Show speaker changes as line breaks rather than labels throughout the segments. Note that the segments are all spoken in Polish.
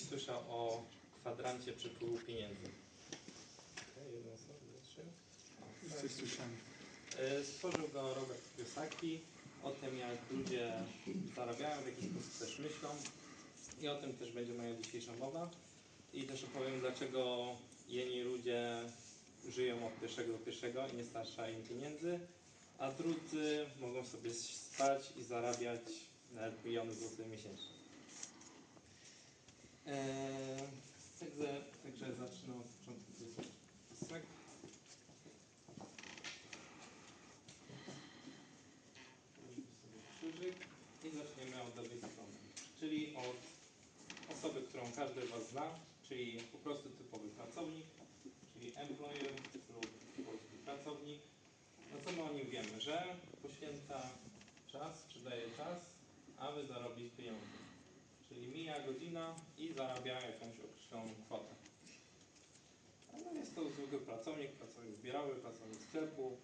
Słyszał o kwadrancie przepływu pieniędzy. Jedna osoba, trzy.
Słyszałem.
E, Stworzył go Robert Kiyosaki o tym, jak ludzie zarabiają, w jaki sposób też myślą. I o tym też będzie moja dzisiejsza mowa. I też opowiem, dlaczego jedni ludzie żyją od pierwszego do pierwszego i nie starcza im pieniędzy, a drudzy mogą sobie spać i zarabiać nawet miliony złotych miesięcznie. Eee, także, także od początku. Tak. krzyżyk i zaczniemy od lewej strony, czyli od osoby, którą każdy z Was zna, czyli po prostu typowy pracownik, czyli employer lub polski pracownik. No co my o nim wiemy? Że poświęca czas, czy daje czas, aby zarobić pieniądze. Czyli mija godzina i zarabia jakąś określoną kwotę. No jest to zwykły pracownik, pracownik zbiorowy, pracownik sklepu,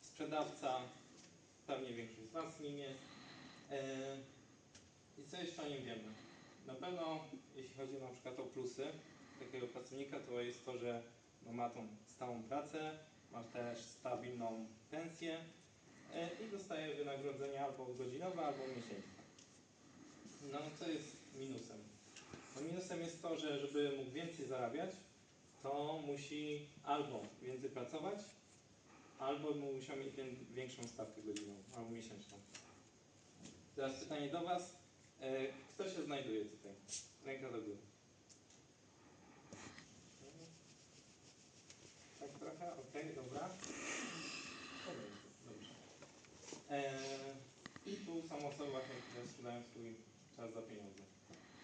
sprzedawca, pewnie większość z Was nim jest. I co jeszcze o nim wiemy? Na pewno, jeśli chodzi na przykład o plusy takiego pracownika, to jest to, że no, ma tą stałą pracę, ma też stabilną pensję e, i dostaje wynagrodzenie albo godzinowe, albo miesięczne. No co jest minusem? No, minusem jest to, że żeby mógł więcej zarabiać, to musi albo więcej pracować, albo mu musiał mieć wię- większą stawkę godzinową albo miesięczną. Teraz pytanie do Was. E, Kto się znajduje tutaj? Ręka do góry. Tak trochę? Okej, dobra. Dobrze. E, I tu są osoby właśnie, które sprzedają swój czas za pieniądze.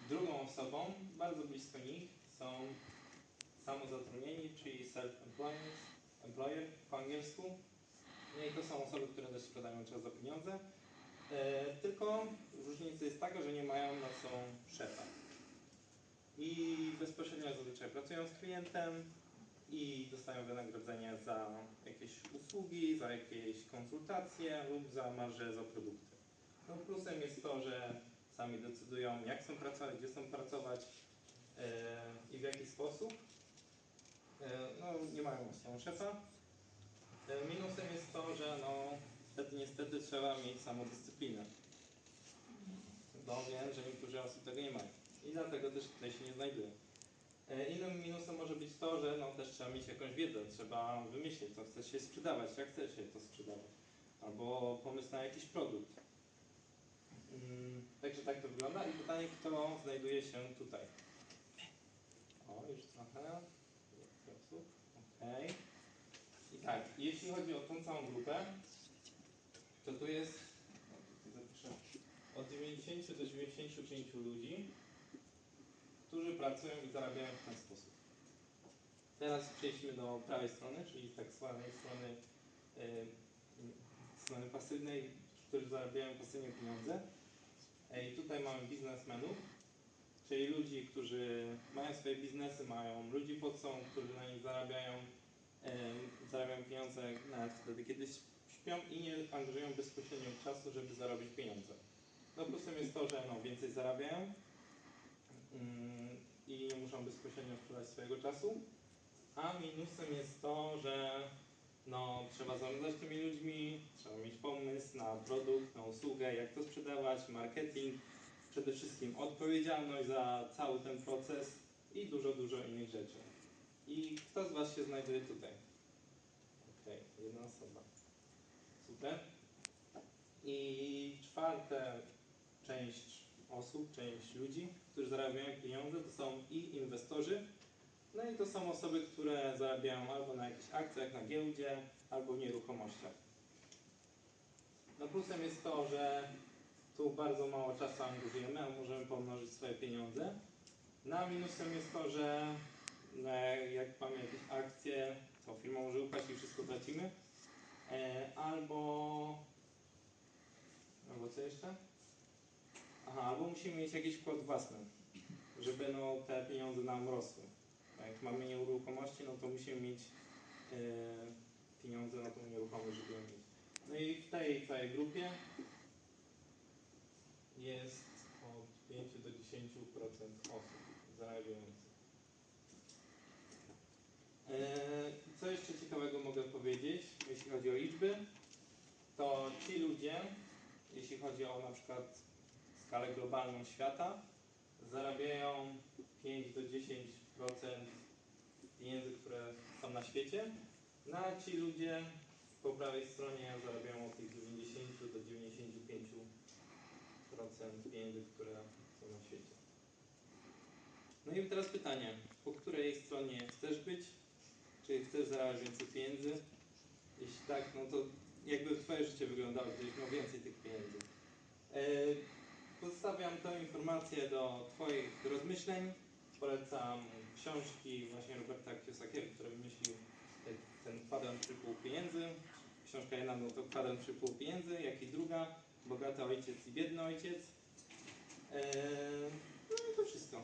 Drugą osobą, bardzo blisko nich, są samozatrudnieni, czyli self-employed, employer po angielsku. No i to są osoby, które też sprzedają czas za pieniądze. E, tylko różnica jest taka, że nie mają na są szefa. I bezpośrednio zazwyczaj pracują z klientem i dostają wynagrodzenie za jakieś usługi, za jakieś konsultacje lub za marże za produkty. No plusem jest to, że sami decydują jak chcą pracować, gdzie chcą pracować e, i w jaki sposób. E, no nie mają własnego szefa. E, Minusem jest to, że no, niestety, niestety trzeba mieć samodyscyplinę. No wiem, że niektórzy osób tego nie mają. I dlatego też tutaj się nie znajdują. E, Innym minusem może być to, że no, też trzeba mieć jakąś wiedzę, trzeba wymyślić, co chce się sprzedawać, jak chce się to sprzedawać. Albo pomysł na jakiś produkt. Mm, Także tak to wygląda. I pytanie, kto znajduje się tutaj? O, już trochę. Więcej osób. Okej. I tak, jeśli chodzi o tą całą grupę, to tu jest od 90 do 95 ludzi, którzy pracują i zarabiają w ten sposób. Teraz przejdźmy do prawej strony, czyli tak zwanej strony, y, strony pasywnej, którzy zarabiają pasywnie pieniądze. I tutaj mamy biznesmenów, czyli ludzi, którzy mają swoje biznesy, mają ludzi pod sobą, którzy na nich zarabiają, zarabiają pieniądze nawet wtedy, kiedy śpią i nie angażują bezpośrednio czasu, żeby zarobić pieniądze. No plusem jest to, że no, więcej zarabiają mm, i nie muszą bezpośrednio wkładać swojego czasu, a minusem jest to, że no, trzeba zarządzać tymi ludźmi, trzeba mieć pomysł na produkt, na usługę, jak to sprzedawać, marketing, przede wszystkim odpowiedzialność za cały ten proces i dużo, dużo innych rzeczy. I kto z Was się znajduje tutaj? Okej, jedna osoba. Super. I czwarte część osób, część ludzi, którzy zarabiają pieniądze, to są i inwestorzy, no i to są osoby, które zarabiają albo na jakichś akcjach, na giełdzie, albo w nieruchomościach. No plusem jest to, że tu bardzo mało czasu angażujemy, a możemy pomnożyć swoje pieniądze. No a minusem jest to, że no, jak mamy jakieś akcje, to firma może upaść i wszystko tracimy. E, albo... Albo co jeszcze? Aha, albo musimy mieć jakiś wkład własny, żeby no, te pieniądze nam rosły. Jak mamy nieruchomości, no to musimy mieć e, pieniądze na tą nieruchomość, żeby ją mieć. No i w tej całej grupie jest od 5 do 10% osób zarabiających. Eee, Co jeszcze ciekawego mogę powiedzieć, jeśli chodzi o liczby? To ci ludzie, jeśli chodzi o na przykład skalę globalną świata, zarabiają 5 do 10% pieniędzy, które są na świecie, no a ci ludzie po prawej stronie zarabiają od tych 90 do 95% pieniędzy, które są na świecie. No i teraz pytanie, po której stronie chcesz być? Czy chcesz zarabiać więcej pieniędzy? Jeśli tak, no to jakby twoje życie wyglądało, gdybyś miał więcej tych pieniędzy. E, Pozostawiam tę informację do Twoich rozmyśleń. Polecam książki właśnie Roberta Kiyosakiego, który wymyślił te- ten kwadrans przypół pieniędzy. Książka jedna no to kwadrans przypół pieniędzy, jak i druga Bogaty ojciec i biedny ojciec. E, No i to wszystko.